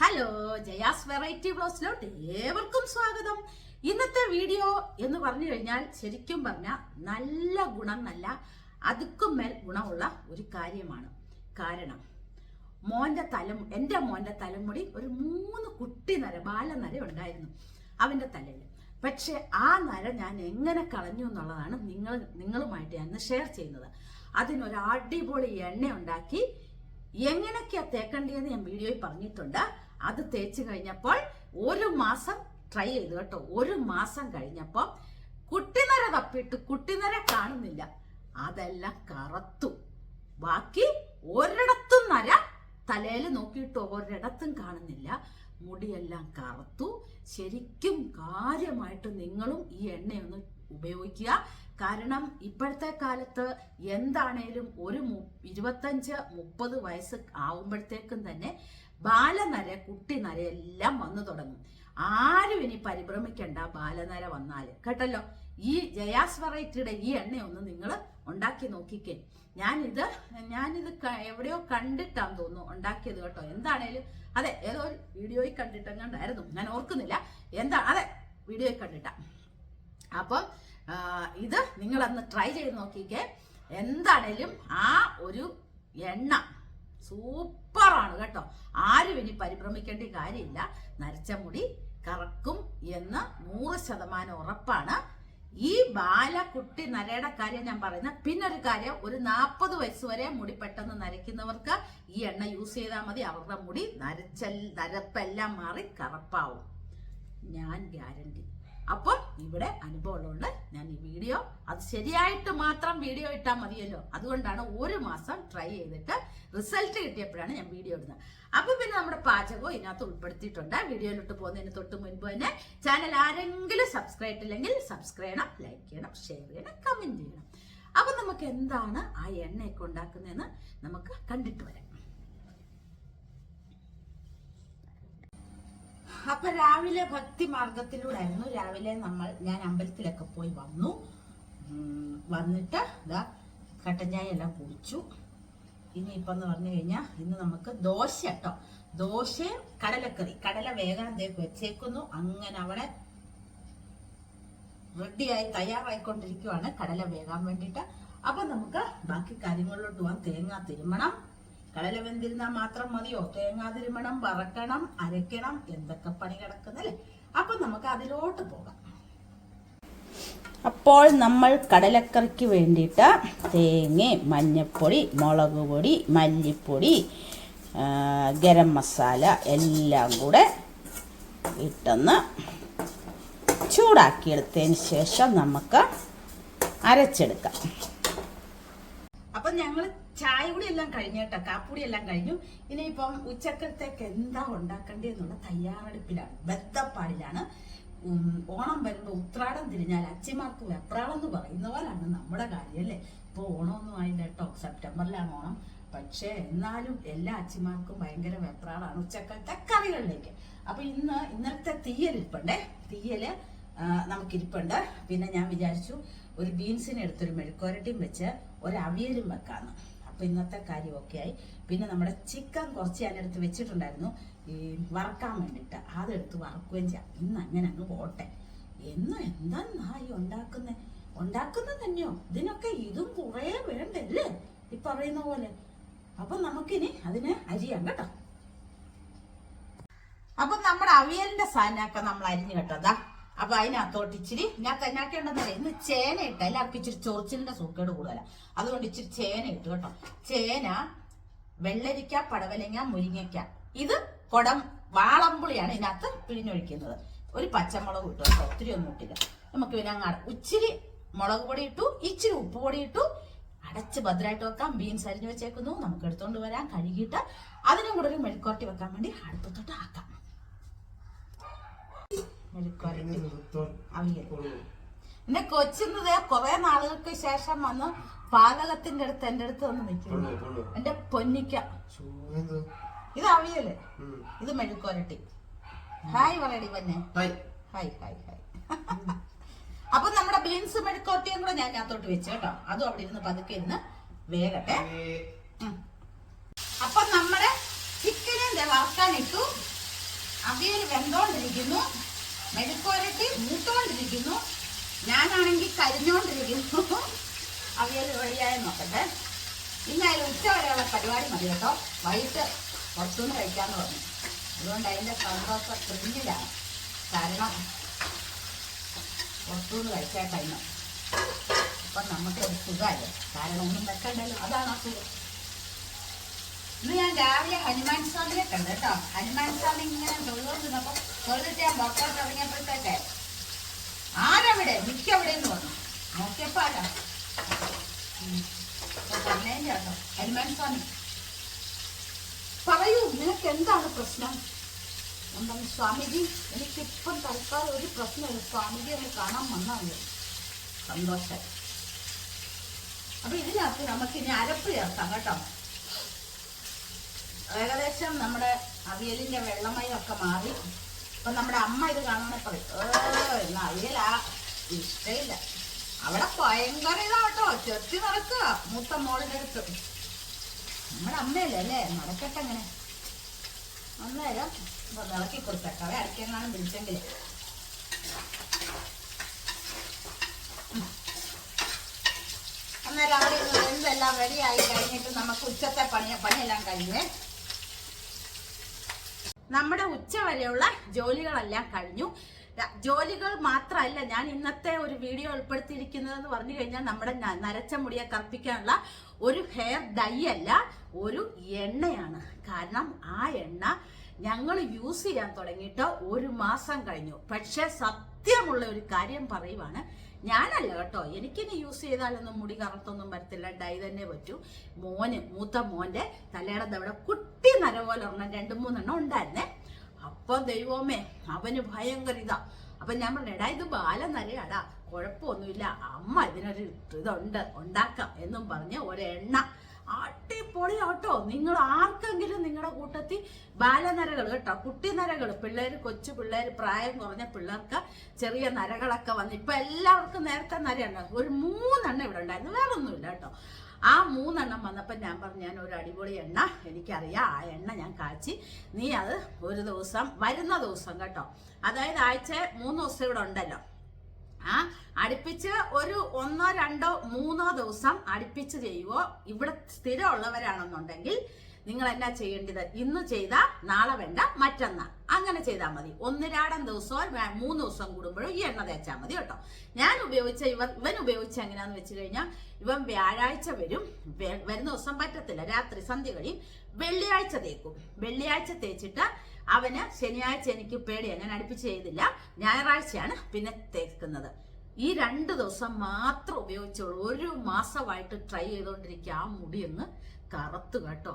Hello Jaya's variety ബ്ലോസിലോട്ട് ഏവർക്കും സ്വാഗതം. ഇന്നത്തെ വീഡിയോ എന്ന് പറഞ്ഞു കഴിഞ്ഞാൽ ശരിക്കും പറഞ്ഞ നല്ല ഗുണം നല്ല അതുക്കും മേൽ ഗുണമുള്ള ഒരു കാര്യമാണ്. കാരണം മോന്റെ തല എന്റെ മോന്റെ തലമുടി ഒരു മൂന്ന് കുട്ടി നര ബാലനര ഉണ്ടായിരുന്നു അവന്റെ തലയിൽ. പക്ഷെ ആ നര ഞാൻ എങ്ങനെ കളഞ്ഞു എന്നുള്ളതാണ് നിങ്ങൾ നിങ്ങളുമായിട്ട് ഞാൻ ഷെയർ ചെയ്യുന്നത്. അതിനൊരു അടിപൊളി എണ്ണ ഉണ്ടാക്കി എങ്ങനെയൊക്കെയാ തേക്കേണ്ടതെന്ന് ഞാൻ വീഡിയോയിൽ പറഞ്ഞിട്ടുണ്ട്. അത് തേച്ച് കഴിഞ്ഞപ്പോൾ ഒരു മാസം ട്രൈ ചെയ്തു കേട്ടോ. ഒരു മാസം കഴിഞ്ഞപ്പോൾ കുട്ടിനര തപ്പിയിട്ട് കുട്ടിനര കാണുന്നില്ല. അതെല്ലാം കറത്തു. ബാക്കി ഒരിടത്തും നര തലയിൽ നോക്കിയിട്ട് ഒരിടത്തും കാണുന്നില്ല. മുടിയെല്ലാം കറുത്തു. ശരിക്കും കാര്യമായിട്ട് നിങ്ങളും ഈ എണ്ണയൊന്ന് ഉപയോഗിക്കുക. കാരണം ഇപ്പോഴത്തെ കാലത്ത് എന്താണേലും ഒരു ഇരുപത്തഞ്ച് മുപ്പത് വയസ്സ് ആവുമ്പോഴത്തേക്കും തന്നെ ബാലനര കുട്ടിനര എല്ലാം വന്നു തുടങ്ങും. ആരും ഇനി പരിഭ്രമിക്കണ്ട ബാലനര വന്നാൽ. കേട്ടല്ലോ? ഈ ജയാസ് വെറൈറ്റിയുടെ ഈ എണ്ണയൊന്ന് നിങ്ങൾ ഉണ്ടാക്കി നോക്കിക്കേ. ഞാനിത് ഞാനിത് എവിടെയോ കണ്ടിട്ടാന്ന് തോന്നുന്നു ഉണ്ടാക്കിയത് കേട്ടോ. എന്താണേലും അതെ ഏതോ ഒരു വീഡിയോയിൽ കണ്ടിട്ടെങ്ങാണ്ടായിരുന്നു. ഞാൻ ഓർക്കുന്നില്ല. എന്താ അതെ വീഡിയോയിൽ കണ്ടിട്ട. അപ്പം ഇത് നിങ്ങളന്ന് ട്രൈ ചെയ്ത് നോക്കിക്കേ. എന്താണേലും ആ ഒരു എണ്ണ സൂപ്പറാണ് കേട്ടോ. ആരും ഇനി പരിഭ്രമിക്കേണ്ട കാര്യമില്ല. നരച്ച മുടി കറക്കും എന്ന് നൂറ് ശതമാനം ഉറപ്പാണ്. ഈ ബാലക്കുട്ടി നരയുടെ കാര്യം ഞാൻ പറയുന്നത് പിന്നെ ഒരു കാര്യം ഒരു നാൽപ്പത് വയസ്സ് വരെ മുടി പെട്ടെന്ന് നരയ്ക്കുന്നവർക്ക് ഈ എണ്ണ യൂസ് ചെയ്താൽ മതി. അവരുടെ മുടി നരച്ചൽ നരപ്പെല്ലാം മാറി കറപ്പാവും. ഞാൻ ഗ്യാരണ്ടി. അപ്പോൾ ഇവിടെ അനുഭവമുള്ളതുകൊണ്ട് ഞാൻ ഈ വീഡിയോ അത് ശരിയായിട്ട് മാത്രം വീഡിയോ ഇട്ടാൽ മതിയല്ലോ. അതുകൊണ്ടാണ് ഒരു മാസം ട്രൈ ചെയ്തിട്ട് റിസൾട്ട് കിട്ടിയപ്പോഴാണ് ഞാൻ വീഡിയോ ഇടുന്നത്. അപ്പൊ പിന്നെ നമ്മുടെ പാചകവും ഇതിനകത്ത് ഉൾപ്പെടുത്തിയിട്ടുണ്ട്. വീഡിയോയിലോട്ട് പോകുന്നതിന് തൊട്ട് മുൻപ് തന്നെ ചാനൽ ആരെങ്കിലും സബ്സ്ക്രൈബ് ഇല്ലെങ്കിൽ സബ്സ്ക്രൈബ് ചെയ്യണം ലൈക്ക് ചെയ്യണം ഷെയർ ചെയ്യണം കമന്റ് ചെയ്യണം. അപ്പൊ നമുക്ക് എന്താണ് ആ എണ്ണയൊക്കെ ഉണ്ടാക്കുന്നതെന്ന് നമുക്ക് കണ്ടിട്ട് വരാം. അപ്പൊ രാവിലെ ഭക്തി മാർഗത്തിലൂടെയായിരുന്നു രാവിലെ നമ്മൾ ഞാൻ അമ്പലത്തിലൊക്കെ പോയി വന്നു. വന്നിട്ട് ഇതാ കട്ടൻ ചായ എല്ലാം കുടിച്ചു. ഇനിയിപ്പം എന്ന് പറഞ്ഞു കഴിഞ്ഞാൽ ഇന്ന് നമുക്ക് ദോശ കേട്ടോ ദോശയും കടലക്കറി. കടല വേഗം തേക്ക് വെച്ചേക്കുന്നു. അങ്ങനെ അവിടെ റെഡിയായി തയ്യാറായിക്കൊണ്ടിരിക്കുവാണ് കടല വേകാൻ വേണ്ടിയിട്ട്. അപ്പൊ നമുക്ക് ബാക്കി കാര്യങ്ങളിലോട്ട് പോകാം തേങ്ങ തിരുമണം. കടല വെന്തിരുന്നാൽ മാത്രം മതിയോ? തേങ്ങാതിരുമണം വറക്കണം അരയ്ക്കണം എന്തൊക്കെ പണി കിടക്കുന്നല്ലേ അപ്പൊ നമുക്ക് അതിലോട്ട് പോകാം. അപ്പോൾ നമ്മൾ കടലക്കറിക്ക് വേണ്ടിയിട്ട് തേങ്ങ മഞ്ഞൾപ്പൊടി മുളക് പൊടി മല്ലിപ്പൊടി ഗരം മസാല എല്ലാം കൂടെ ഇട്ടൊന്ന് ചൂടാക്കിയെടുത്തതിന് ശേഷം നമുക്ക് അരച്ചെടുക്കാം. അപ്പം ഞങ്ങൾ ചായ കൂടി എല്ലാം കഴിഞ്ഞ. കേട്ടോ കാപ്പുടി എല്ലാം കഴിഞ്ഞു ഇനിയിപ്പം ഉച്ചക്കത്തേക്ക് എന്താ ഉണ്ടാക്കേണ്ടത് എന്നുള്ള തയ്യാറെടുപ്പിലാണ് ബദ്ധപ്പാടിലാണ്. ഓണം വരുമ്പോ ഉത്രാടം തിരിഞ്ഞാൽ അച്ഛന്മാർക്ക് വെപ്രാളം എന്ന് പറയുന്ന പോലാണ് നമ്മുടെ കാര്യം അല്ലേ? ഇപ്പൊ ഓണമൊന്നും ആയില്ല കേട്ടോ സെപ്റ്റംബറിലാണ് ഓണം. പക്ഷേ എന്നാലും എല്ലാ അച്ഛന്മാർക്കും ഭയങ്കര വെപ്രാളാണ് ഉച്ചക്കത്തെ കറികളിലേക്ക്. അപ്പൊ ഇന്ന് ഇന്നലത്തെ ഇരിപ്പണ്ടേ. തീയൽ നമുക്കിരിപ്പുണ്ട്. പിന്നെ ഞാൻ വിചാരിച്ചു ഒരു ബീൻസിനെടുത്തൊരു മെഴുക്കോരട്ടിയും വെച്ച് ഒരു അവിയലും വെക്കാന്ന്. അപ്പൊ ഇന്നത്തെ കാര്യം ഒക്കെ ആയി. പിന്നെ നമ്മുടെ ചിക്കൻ കുറച്ച് ഞാനെടുത്ത് വെച്ചിട്ടുണ്ടായിരുന്നു. ഈ വറക്കാൻ വേണ്ടിയിട്ട്. അതെടുത്ത് വറക്കുകയും ചെയ്യാം. ഇന്ന് അങ്ങനെ അങ്ങ് പോട്ടെ. എന്ന് എന്താ ഈ ഉണ്ടാക്കുന്നേ? ഉണ്ടാക്കുന്നത് തന്നെയോ? ഇതിനൊക്കെ ഇതും കുറേ വേണ്ടല്ലേ ഈ പറയുന്ന പോലെ. അപ്പൊ നമുക്കിനി അതിനെ അരിയാം കേട്ടോ. അപ്പൊ നമ്മുടെ അവിയലിന്റെ സാധനമൊക്കെ നമ്മൾ അരിഞ്ഞു കേട്ടതാ അപ്പൊ അതിനകത്തോട്ട് ഇച്ചിരി ഞാൻ കന്നാക്കി ഉണ്ടെന്നല്ലേ ഇന്ന് ചേന ഇട്ട എല്ലാവർക്കും ഇച്ചിരി ചൊറിച്ചിലിന്റെ സൂക്കേട് കൂടുതല. അതുകൊണ്ട് ഇച്ചിരി ചേന ഇട്ടു കേട്ടോ. ചേന വെള്ളരിക്ക പടവലങ്ങ മുരിങ്ങയ്ക്ക. ഇത് കൊടം വാളമ്പുളിയാണ് ഇതിനകത്ത് പിഴിഞ്ഞൊഴിക്കുന്നത്. ഒരു പച്ചമുളക് ഇട്ടു കേട്ടോ ഒത്തിരി ഒന്നും ഇട്ടില്ല. നമുക്ക് പിന്നെ അങ്ങ് അട- ഇച്ചിരി മുളക് പൊടി ഇട്ടു ഇച്ചിരി ഉപ്പ് പൊടി ഇട്ടു. അടച്ച് ഭദ്രമായിട്ട് വെക്കാം ബീൻസ് അരിഞ്ഞു വെച്ചേക്കുന്നു. നമുക്ക് എടുത്തോണ്ട് വരാം കഴുകിയിട്ട്. അതിനും കൂടെ ഒരു മെഴുക്കോട്ടി വെക്കാൻ വേണ്ടി അടുപ്പത്തോട്ട് ആക്കാം. എന്റെ കൊച്ചുന്നത് കുറെ നാളുകൾക്ക് ശേഷം വന്ന് പാതകത്തിന്റെ അടുത്ത് എന്റെ അടുത്ത് വന്ന് നിൽക്കുന്നു. എന്റെ പൊന്നിക്ക. ഇത് അവിയൽ. ഇത് മെഴുക്കോരട്ടി ഹായ് പറയടി പൊന്നെ. ഹായ്. ഹായ് ഹായ് അപ്പൊ നമ്മുടെ ബീൻസ് മെഴുക്കോട്ടിയും കൂടെ ഞാൻ അകത്തോട്ട് വെച്ചു കേട്ടോ. അതും അവിടെ ഇരുന്ന് പതുക്കെ ഇരുന്ന് വേഗട്ടെ. അപ്പൊ നമ്മുടെ ചിക്കനെ വറുക്കാൻ ഇട്ടു. അവിയൽ വെന്തോണ്ടിരിക്കുന്നു. മെഴുക്കുവരട്ടി മൂത്തോണ്ടിരിക്കുന്നു. ഞാനാണെങ്കിൽ കരിഞ്ഞോണ്ടിരിക്കുന്നു. അവിയൽ വഴിയായി നോക്കട്ടെ. ഇന്നായാലും ഉച്ച വരെയുള്ള പരിപാടി മതി കേട്ടോ. വൈകിട്ട് പുറത്തുനിന്ന് കഴിക്കാന്ന് പറഞ്ഞു. അതുകൊണ്ട് അതിന്റെ സന്തോഷം പ്രിന്റിലാണ് കാരണം പുറത്തുനിന്ന് കഴിക്കാൻ കഴിഞ്ഞു. അപ്പം നമുക്കൊരു സുഖമല്ലേ കാരണം ഒന്നും വെക്കണ്ടല്ലോ. അതാണ് ആ സുഖം ഇന്ന് ഞാൻ രാവിലെ ഹനുമാൻ സ്വാമിയെ കണ്ടു കേട്ടോ. ഹനുമാൻ സ്വാമി ഇങ്ങനെ തൊഴുകൊണ്ടിരുന്നപ്പോൾ തൊഴുതിട്ട് ഞാൻ പുറത്തോട്ട് ഇറങ്ങിയപ്പോഴത്തേക്ക് ആരവിടെ? മിക്കവിടെ എന്ന് പറഞ്ഞു നോക്കിയപ്പോ ആരാ? ഹനുമാൻ സ്വാമി. പറയൂ നിനക്ക് എന്താണ് പ്രശ്നം? എന്താണ് സ്വാമിജി എനിക്കിപ്പം തൽക്കാലം ഒരു പ്രശ്നമില്ല. സ്വാമിജി ഒന്ന് കാണാൻ വന്നാൽ സന്തോഷം. അപ്പൊ ഇതിനകത്ത് നമുക്ക് ഇനി അരപ്പ് ചേർക്കാം കേട്ടോ. ഏകദേശം നമ്മുടെ അവിയലിന്റെ വെള്ളമയൊക്കെ മാറി. അപ്പൊ നമ്മുടെ അമ്മ ഇത് കാണുന്ന ഇന്ന് അവിയലാ. ഇഷ്ടമില്ല അവിടെ ഭയങ്കര ഇതാട്ടോ ചെത്തി നടക്കുക. മൂത്ത മോളിന്റെ അടുത്ത്. നമ്മുടെ അമ്മയല്ലേ അല്ലേ? നടക്കട്ടെ അങ്ങനെ. അന്നേരം ഇളക്കി കൊടുക്കട്ടെ അവരെ അടിക്കാനാണ് വിളിച്ചെങ്കിൽ അന്നേരം അവിടെ എന്തെല്ലാം റെഡിയായി കഴിഞ്ഞിട്ട് നമുക്ക് ഉച്ചത്തെ പണി പണിയെല്ലാം കഴിഞ്ഞേ? നമ്മുടെ ഉച്ച വരെയുള്ള ജോലികളെല്ലാം കഴിഞ്ഞു. ജോലികൾ മാത്രമല്ല ഞാൻ ഇന്നത്തെ ഒരു വീഡിയോ ഉൾപ്പെടുത്തിയിരിക്കുന്നത് എന്ന് പറഞ്ഞു കഴിഞ്ഞാൽ നമ്മുടെ നരച്ച മുടിയെ കറുപ്പിക്കാനുള്ള ഒരു ഹെയർ ഡൈ അല്ല ഒരു എണ്ണയാണ്. കാരണം ആ എണ്ണ ഞങ്ങൾ യൂസ് ചെയ്യാൻ തുടങ്ങിയിട്ട് ഒരു മാസം കഴിഞ്ഞു. പക്ഷെ സത്യമുള്ള ഒരു കാര്യം പറയുവാണ് ഞാനല്ല കേട്ടോ. എനിക്കിനി യൂസ് ചെയ്താലൊന്നും മുടി കറുത്തൊന്നും വരത്തില്ല. ഡൈ തന്നെ പറ്റൂ. മോന് മൂത്ത മോന്റെ തലയുടെ അവിടെ കുട്ടി നര പോലെ ഒരെണ്ണം രണ്ട് മൂന്നെണ്ണം ഉണ്ടായിരുന്നേ. അപ്പൊ ദൈവമേ അവന് ഭയങ്കര ഇതാ. അപ്പൊ ഞാൻ പറഞ്ഞടാ ഇത് ബാലനരയാടാ കുഴപ്പമൊന്നുമില്ല. അമ്മ ഇതിനൊരു ഇതുണ്ട് ഉണ്ടാക്കാം എന്നും പറഞ്ഞ് ഒരെണ്ണ അടിപൊളിയാട്ടോ നിങ്ങൾ ആർക്കെങ്കിലും നിങ്ങളുടെ കൂട്ടത്തിൽ ബാലനരകൾ കേട്ടോ കുട്ടി നരകൾ പിള്ളേർ കൊച്ചു പിള്ളേർ പ്രായം കുറഞ്ഞ പിള്ളേർക്ക് ചെറിയ നരകളൊക്കെ വന്ന് ഇപ്പൊ എല്ലാവർക്കും നേരത്തെ നരയുണ്ട് ഒരു മൂന്നെണ്ണം ഇവിടെ ഉണ്ടായിരുന്നു വേറെ ഒന്നുമില്ല കേട്ടോ. ആ മൂന്നെണ്ണം വന്നപ്പോൾ ഞാൻ പറഞ്ഞു ഞാൻ ഒരു അടിപൊളി എണ്ണ എനിക്കറിയാം ആ എണ്ണ ഞാൻ കാച്ചി നീ അത് ഒരു ദിവസം വരുന്ന ദിവസം കേട്ടോ. അതായത് ആഴ്ച മൂന്ന് ദിവസം ഇവിടെ ഉണ്ടല്ലോ. ആ അടുപ്പിച്ച് ഒരു ഒന്നോ രണ്ടോ മൂന്നോ ദിവസം അടുപ്പിച്ച് ചെയ്യുവോ ഇവിടെ സ്ഥിരമുള്ളവരാണെന്നുണ്ടെങ്കിൽ നിങ്ങൾ എന്നാ ചെയ്യേണ്ടത്? ഇന്ന് ചെയ്താ നാളെ വേണ്ട മറ്റന്നാ. അങ്ങനെ ചെയ്താൽ മതി. ഒന്നിരാടം ദിവസവും മൂന്ന് ദിവസം കൂടുമ്പോഴും ഈ എണ്ണ തേച്ചാൽ മതി കേട്ടോ. ഞാൻ ഉപയോഗിച്ച ഇവൻ ഇവൻ ഉപയോഗിച്ച എങ്ങനെയാന്ന് വെച്ച് കഴിഞ്ഞാൽ ഇവൻ വ്യാഴാഴ്ച വരും വരുന്ന ദിവസം പറ്റത്തില്ല. രാത്രി സന്ധ്യ കഴിയും. വെള്ളിയാഴ്ച തേക്കും. വെള്ളിയാഴ്ച തേച്ചിട്ട് അവന് ശനിയാഴ്ച എനിക്ക് പേടിയാണ് ഞാൻ അടുപ്പിച്ച് ചെയ്തില്ല. ഞായറാഴ്ചയാണ് പിന്നെ തേക്കുന്നത്. ഈ രണ്ട് ദിവസം മാത്രം ഉപയോഗിച്ചോളൂ ഒരു മാസമായിട്ട് ട്രൈ ചെയ്തുകൊണ്ടിരിക്കുക ആ മുടി ഒന്ന് കറുത്തു കേട്ടോ.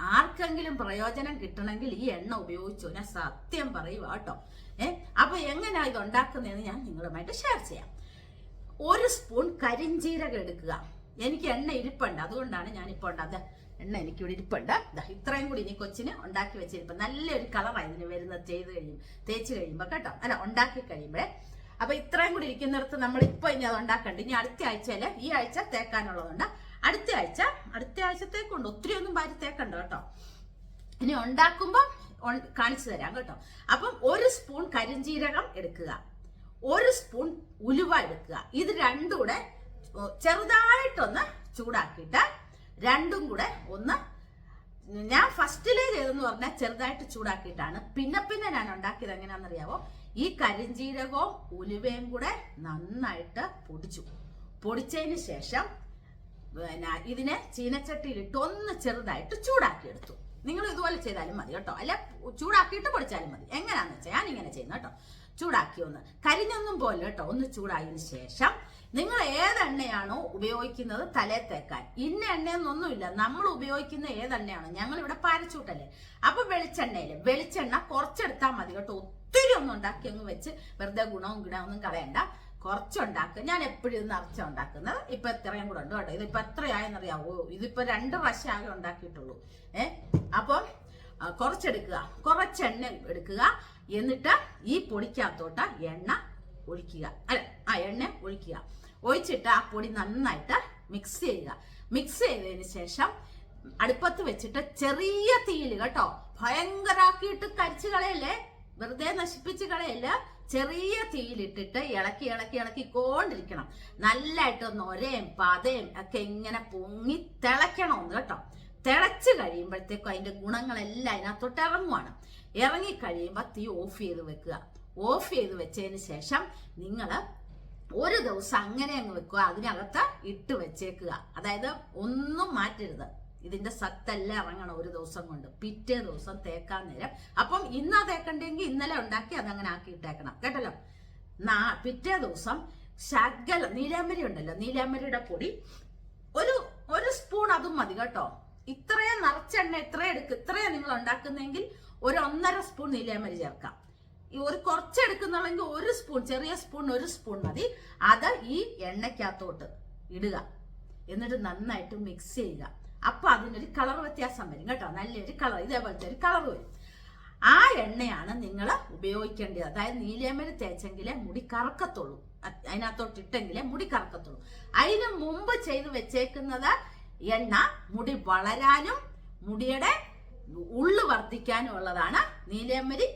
ആർക്കെങ്കിലും പ്രയോജനം കിട്ടണമെങ്കിൽ ഈ എണ്ണ ഉപയോഗിച്ചു ഞാൻ സത്യം പറയുക കേട്ടോ. ഏ? അപ്പൊ എങ്ങനെയാ ഇത് ഉണ്ടാക്കുന്നതെന്ന് ഞാൻ നിങ്ങളുമായിട്ട് ഷെയർ ചെയ്യാം. ഒരു സ്പൂൺ കരിഞ്ജീരകം എടുക്കുക. എനിക്ക് എണ്ണ ഇരിപ്പുണ്ട്. അതുകൊണ്ടാണ് ഞാൻ ഇപ്പോൾ ഉണ്ടാകുന്നത് എണ്ണ എനിക്ക് ഇവിടെ ഇരിപ്പുണ്ട് ഇത്രയും കൂടി ഇനി കൊച്ചിന് ഉണ്ടാക്കി വെച്ചിരിപ്പം. നല്ലൊരു കളറാണ് ഇതിന് വരുന്നത് ചെയ്ത് കഴിയും തേച്ച് കഴിയുമ്പോൾ കേട്ടോ. അല്ല ഉണ്ടാക്കി കഴിയുമ്പോഴേ. അപ്പൊ ഇത്രയും കൂടി ഇരിക്കുന്നിടത്ത് നമ്മൾ ഇപ്പൊ ഇനി അത് ഉണ്ടാക്കണ്ട. ഇനി അടുത്ത ആഴ്ചയിൽ ഈ ആഴ്ച തേക്കാനുള്ളതുണ്ട്. അടുത്ത ആഴ്ച അടുത്ത ആഴ്ചത്തേക്കുണ്ട്. ഒത്തിരി ഒന്നും വാരി തേക്കണ്ട കേട്ടോ. ഇനി ഉണ്ടാക്കുമ്പോൾ കാണിച്ചു തരാം കേട്ടോ. അപ്പം ഒരു സ്പൂൺ കരിഞ്ജീരകം എടുക്കുക. ഒരു സ്പൂൺ ഉലുവ എടുക്കുക. ഇത് രണ്ടും കൂടെ ചെറുതായിട്ടൊന്ന് ചൂടാക്കിയിട്ട് രണ്ടും കൂടെ ഒന്ന് ഞാൻ ഫസ്റ്റിലേ ചെയ്തെന്ന് പറഞ്ഞാൽ ചെറുതായിട്ട് ചൂടാക്കിയിട്ടാണ്. പിന്നെ പിന്നെ ഞാൻ ഉണ്ടാക്കിയത് എങ്ങനെയാണെന്നറിയാവോ? ഈ കരിഞ്ജീരകവും ഉലുവയും കൂടെ നന്നായിട്ട് പൊടിച്ചു. പൊടിച്ചതിന് ശേഷം പിന്നെ ഇതിനെ ചീനച്ചട്ടിയിലിട്ട് ഒന്ന് ചെറുതായിട്ട് ചൂടാക്കിയെടുത്തു. നിങ്ങൾ ഇതുപോലെ ചെയ്താലും മതി കേട്ടോ. അല്ല ചൂടാക്കിയിട്ട് പൊടിച്ചാലും മതി. എങ്ങനെയാന്ന് വെച്ചാൽ ഞാൻ ഇങ്ങനെ ചെയ്യുന്നു കേട്ടോ. ചൂടാക്കി ഒന്ന് കരിഞ്ഞൊന്നും പോലെ കേട്ടോ ഒന്ന് ചൂടായതിനു ശേഷം നിങ്ങൾ ഏതെണ്ണയാണോ ഉപയോഗിക്കുന്നത് തലേ തേക്കാൻ. ഇന്ന എണ്ണയൊന്നൊന്നുമില്ല. നമ്മൾ ഉപയോഗിക്കുന്ന ഏതെണ്ണയാണോ ഞങ്ങൾ ഇവിടെ പാരച്ചൂട്ടല്ലേ. അപ്പൊ വെളിച്ചെണ്ണയിൽ വെളിച്ചെണ്ണ കുറച്ചെടുത്താൽ മതി കേട്ടോ. ഒത്തിരി ഒന്നും ഉണ്ടാക്കി അങ്ങ് വെച്ച് വെറുതെ ഗുണവും ഗുണമൊന്നും കളയണ്ട. കുറച്ചുണ്ടാക്കുക ഞാൻ എപ്പോഴും ഇത് നിറച്ച ഉണ്ടാക്കുന്നത്. ഇപ്പൊ എത്രയും കൂടെ ഉണ്ട് കേട്ടോ. ഇതിപ്പോ എത്രയായെന്നറിയാവോ? ഇതിപ്പോ രണ്ട് പ്രാവശ്യം ആകെ ഉണ്ടാക്കിയിട്ടുള്ളൂ. ഏ? അപ്പം ആ, കുറച്ചെടുക്കുക. കുറച്ചെണ്ണ എടുക്കുക. എന്നിട്ട് ഈ പൊടിക്കകത്തോട്ട് എണ്ണ ഒഴിക്കുക. അല്ല ആ എണ്ണ ഒഴിക്കുക. ഒഴിച്ചിട്ട് ആ പൊടി നന്നായിട്ട് മിക്സ് ചെയ്യുക. മിക്സ് ചെയ്തതിന് ശേഷം അടുപ്പത്ത് വെച്ചിട്ട് ചെറിയ തീയിൽ കേട്ടോ ഭയങ്കരാക്കിയിട്ട് കരിച്ചു കളയല്ലേ? വെറുതെ നശിപ്പിച്ച് കളയല്ല? ചെറിയ തീയിലിട്ടിട്ട് ഇളക്കി ഇളക്കി ഇളക്കിക്കൊണ്ടിരിക്കണം നല്ലതായിട്ട് നൊരയും പതയും ഒക്കെ ഇങ്ങനെ പൊങ്ങി തിളയ്ക്കണമെന്ന് കേട്ടോ. തിളച്ച് കഴിയുമ്പോഴത്തേക്കും അതിന്റെ ഗുണങ്ങളെല്ലാം അതിനകത്തോട്ട് ഇറങ്ങുവാണ്. ഇറങ്ങി കഴിയുമ്പോൾ തീ ഓഫ് ചെയ്ത് വെക്കുക. ഓഫ് ചെയ്ത് വെച്ചതിന് ശേഷം നിങ്ങൾ ഒരു ദിവസം അങ്ങനെ അങ്ങ് വെക്കുക. അതിനകത്ത് ഇട്ട് വെച്ചേക്കുക. അതായത് ഒന്നും മാറ്റരുത്. ഇതിന്റെ സത്തെല്ലാം ഇറങ്ങണം ഒരു ദിവസം കൊണ്ട്. പിറ്റേ ദിവസം തേക്കാൻ നേരം. അപ്പം ഇന്നാ തേക്കണ്ടെങ്കിൽ ഇന്നലെ ഉണ്ടാക്കി അതങ്ങനെ ആക്കി ഇട്ടേക്കണം. കേട്ടല്ലോ? നാ പിറ്റേ ദിവസം ശകല നീലാമ്പരി ഉണ്ടല്ലോ നീലാമ്പരിയുടെ പൊടി. ഒരു ഒരു സ്പൂൺ അതും മതി കേട്ടോ. ഇത്രയും നിറച്ചെണ്ണ ഇത്രയും എടുക്കുക ഇത്രയും നിങ്ങൾ ഉണ്ടാക്കുന്നെങ്കിൽ ഒരു ഒന്നര സ്പൂൺ നീലാമ്പരി ചേർക്കാം. ഈ ഒരു കുറച്ച് എടുക്കുന്നുള്ളെങ്കിൽ ഒരു സ്പൂൺ ചെറിയ സ്പൂൺ ഒരു സ്പൂൺ മതി. അത് ഈ എണ്ണയ്ക്കകത്തോട്ട് ഇടുക. എന്നിട്ട് നന്നായിട്ട് മിക്സ് ചെയ്യുക. അപ്പൊ അതിനൊരു കളർ വ്യത്യാസം വരും കേട്ടോ. നല്ലൊരു കളർ ഇതേപോലത്തെ ഒരു കളർ വരും. ആ എണ്ണയാണ് നിങ്ങൾ ഉപയോഗിക്കേണ്ടത്. അതായത് നീലേമരി തേച്ചെങ്കിലേ മുടി കറക്കത്തുള്ളൂ. അതിനകത്തോട്ട് ഇട്ടെങ്കിലേ മുടി കറക്കത്തുള്ളൂ. അതിന് മുമ്പ് ചെയ്ത് വെച്ചേക്കുന്നത് എണ്ണ മുടി വളരാനും മുടിയുടെ ഉള്ളു വർദ്ധിക്കാനും ഉള്ളതാണ് നീലേമരി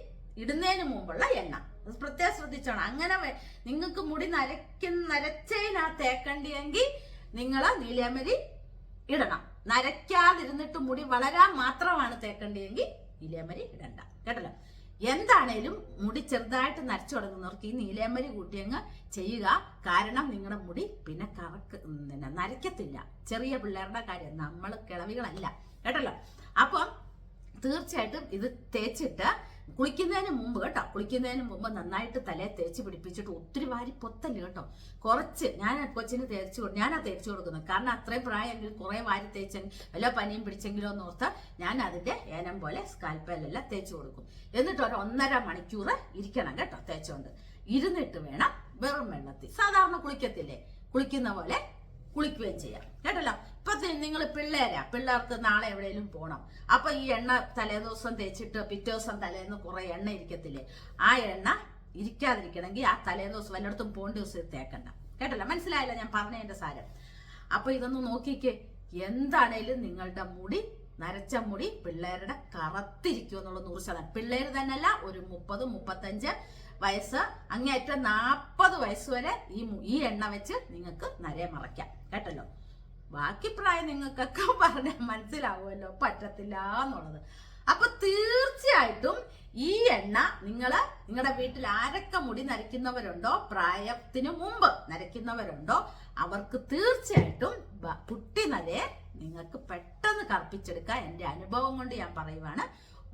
ഇടുന്നതിന് മുമ്പുള്ള എണ്ണ. പ്രത്യേകം ശ്രദ്ധിച്ചോണം. അങ്ങനെ നിങ്ങൾക്ക് മുടി നരയ്ക്കുന്ന നരച്ചതിനാ തേക്കണ്ടിയെങ്കിൽ നിങ്ങൾ നീലേമരി ഇടണം. നരയ്ക്കാതിരുന്നിട്ട് മുടി വളരാൻ മാത്രമാണ് തേക്കേണ്ടതെങ്കിൽ നീലേമരി ഇടണ്ട. കേട്ടല്ലോ? എന്താണേലും മുടി ചെറുതായിട്ട് നരച്ചു തുടങ്ങുന്നവർക്ക് ഈ നീലേമരി കൂട്ടിയങ്ങ് ചെയ്യുക. കാരണം നിങ്ങളുടെ മുടി പിന്നെ കറക്ക് പിന്നെ നരയ്ക്കത്തില്ല. ചെറിയ പിള്ളേരുടെ കാര്യം. നമ്മൾ കിളവികളല്ല. കേട്ടല്ലോ? അപ്പം തീർച്ചയായിട്ടും ഇത് തേച്ചിട്ട് കുളിക്കുന്നതിന് മുമ്പ് കേട്ടോ കുളിക്കുന്നതിന് മുമ്പ് നന്നായിട്ട് തലയെ തേച്ച് പിടിപ്പിച്ചിട്ട് ഒത്തിരി വാരി പൊത്തൽ കേട്ടോ. കുറച്ച് ഞാൻ കൊച്ചിന് തേച്ച് ഞാനാ തേച്ച് കൊടുക്കുന്നത്. കാരണം അത്രയും പ്രായമെങ്കിൽ കുറെ വാരി തേച്ചെങ്കിൽ വല്ല പനിയും പിടിച്ചെങ്കിലോ എന്ന് ഓർത്ത് ഞാൻ അതിന്റെ ഏനം പോലെ സ്കാൽപ്പയിലെല്ലാം തേച്ച് കൊടുക്കും. എന്നിട്ട് ഒരു ഒന്നര മണിക്കൂർ ഇരിക്കണം കേട്ടോ തേച്ചുകൊണ്ട് ഇരുന്നിട്ട് വേണം വെറും വെള്ളത്തിൽ. സാധാരണ കുളിക്കത്തില്ലേ? കുളിക്കുന്ന പോലെ കുളിക്കുകയും ചെയ്യാം. കേട്ടല്ലോ? ഇപ്പൊ നിങ്ങൾ പിള്ളേരാ. പിള്ളേർക്ക് നാളെ എവിടെയെങ്കിലും പോകണം അപ്പൊ ഈ എണ്ണ തലേദിവസം തേച്ചിട്ട് പിറ്റേ ദിവസം തലേന്ന് കുറെ എണ്ണ ഇരിക്കത്തില്ലേ? ആ എണ്ണ ഇരിക്കാതിരിക്കണമെങ്കിൽ ആ തലേദിവസം വല്ലയിടത്തും പോകേണ്ട ദിവസം തേക്കണ്ട. കേട്ടല്ലോ? മനസ്സിലായല്ലോ ഞാൻ പറഞ്ഞതിന്റെ സാരം. അപ്പൊ ഇതൊന്ന് നോക്കിക്കേ. എന്താണേലും നിങ്ങളുടെ മുടി നരച്ച മുടി പിള്ളേരുടെ കറത്തിരിക്കും എന്നുള്ള നൂറ് ശതമാനം. പിള്ളേർ തന്നെയല്ല ഒരു മുപ്പത് മുപ്പത്തഞ്ച് വയസ്സ് അങ്ങേറ്റം നാൽപ്പത് വയസ്സ് വരെ ഈ ഈ എണ്ണ വെച്ച് നിങ്ങൾക്ക് നരയെ മറയ്ക്കാം. കേട്ടല്ലോ? ബാക്കി പ്രായം നിങ്ങൾക്കൊക്കെ പറഞ്ഞാൽ മനസ്സിലാവുമല്ലോ പറ്റത്തില്ല എന്നുള്ളത്. അപ്പൊ തീർച്ചയായിട്ടും ഈ എണ്ണ നിങ്ങൾ നിങ്ങളുടെ വീട്ടിൽ ആരൊക്കെ മുടി നരയ്ക്കുന്നവരുണ്ടോ പ്രായത്തിന് മുമ്പ് നരയ്ക്കുന്നവരുണ്ടോ അവർക്ക് തീർച്ചയായിട്ടും പുട്ടി നരയെ നിങ്ങൾക്ക് പെട്ടെന്ന് കറുപ്പിച്ചെടുക്കാം എന്റെ അനുഭവം കൊണ്ട് ഞാൻ പറയുവാണ്.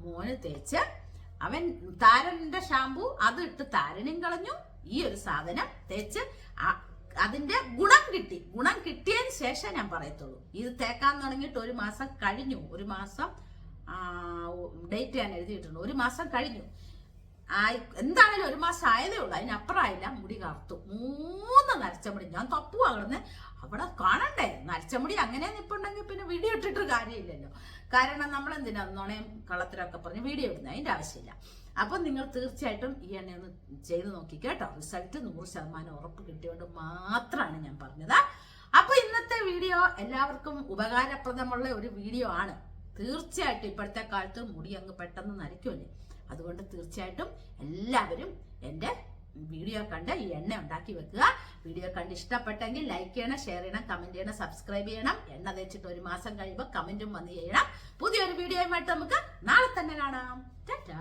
മോന് തേച്ച് അവൻ താരന്റെ ഷാമ്പു അത് ഇട്ട് താരനും കളഞ്ഞു. ഈ ഒരു സാധനം തേച്ച് അതിന്റെ ഗുണം കിട്ടി. ഗുണം കിട്ടിയതിന് ശേഷം ഞാൻ പറയത്തുള്ളൂ. ഇത് തേക്കാൻ തുടങ്ങിയിട്ട് ഒരു മാസം കഴിഞ്ഞു. ഒരു മാസം ഡേറ്റ് ഞാൻ എഴുതിയിട്ടുണ്ട്. ഒരു മാസം കഴിഞ്ഞു. ആയി എന്തായാലും ഒരു മാസം ആയതേ ഉള്ളൂ. അതിനപ്പുറമായില്ല മുടി കറുത്തു. മൂന്ന് നരച്ചമുടി. ഞാൻ തപ്പുവാ കിടന്ന് അവിടെ കാണണ്ടേ? നരച്ചമുടി അങ്ങനെ നിപ്പുണ്ടെങ്കിൽ പിന്നെ വീഡിയോ ഇട്ടിട്ട് കാര്യമില്ലല്ലോ. കാരണം നമ്മൾ എന്തിനാ നുണയും കള്ളത്തരമൊക്കെ പറഞ്ഞ് വീഡിയോ ഇടുന്നത്? അതിന്റെ ആവശ്യമില്ല. അപ്പം നിങ്ങൾ തീർച്ചയായിട്ടും ഈ എണ്ണ ഒന്ന് ചെയ്ത് നോക്കി കേട്ടോ. റിസൾട്ട് നൂറ് ശതമാനം ഉറപ്പ് കിട്ടിയോണ്ട് മാത്രമാണ് ഞാൻ പറഞ്ഞത്. അപ്പോൾ ഇന്നത്തെ വീഡിയോ എല്ലാവർക്കും ഉപകാരപ്രദമുള്ള ഒരു വീഡിയോ ആണ്. തീർച്ചയായിട്ടും ഇപ്പോഴത്തെ കാലത്ത് മുടി അങ്ങ് പെട്ടെന്ന് നരയ്ക്കുമല്ലേ അതുകൊണ്ട് തീർച്ചയായിട്ടും എല്ലാവരും എന്റെ വീഡിയോ കണ്ട് ഈ എണ്ണ ഉണ്ടാക്കി വെക്കുക. വീഡിയോ കണ്ട് ഇഷ്ടപ്പെട്ടെങ്കിൽ ലൈക്ക് ചെയ്യണം ഷെയർ ചെയ്യണം കമന്റ് ചെയ്യണം സബ്സ്ക്രൈബ് ചെയ്യണം. എണ്ണ തേച്ചിട്ട് ഒരു മാസം കഴിയുമ്പോൾ കമന്റും വന്ന് ചെയ്യണം. പുതിയൊരു വീഡിയോയുമായിട്ട് നമുക്ക് നാളെ തന്നെ കാണാം. ടാറ്റാ.